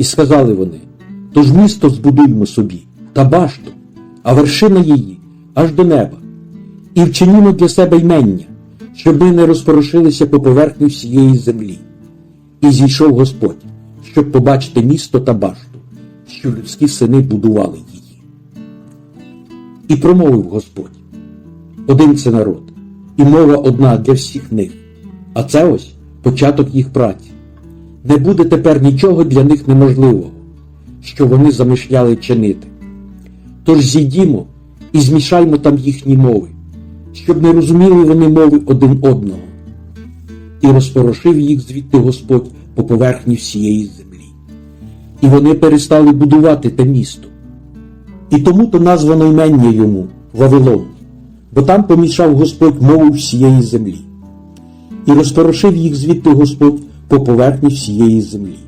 І сказали вони, тож місто збудуймо собі, та башту, а вершина її аж до неба, і вчинімо для себе ймення, щоб ми не розпорошилися по поверхні всієї землі. І зійшов Господь, щоб побачити місто та башту, що людські сини будували її. І промовив Господь: один це народ, і мова одна для всіх них, а це ось початок їх праці. Не буде тепер нічого для них неможливого, що вони замишляли чинити. Тож зійдімо і змішаймо там їхні мови, щоб не розуміли вони мови один одного. І розпорошив їх звідти Господь по поверхні всієї землі. І вони перестали будувати те місто. І тому то названо ймення йому Вавилон, бо там помішав Господь мову всієї землі. І розпорошив їх звідти Господь по поверхні всієї землі.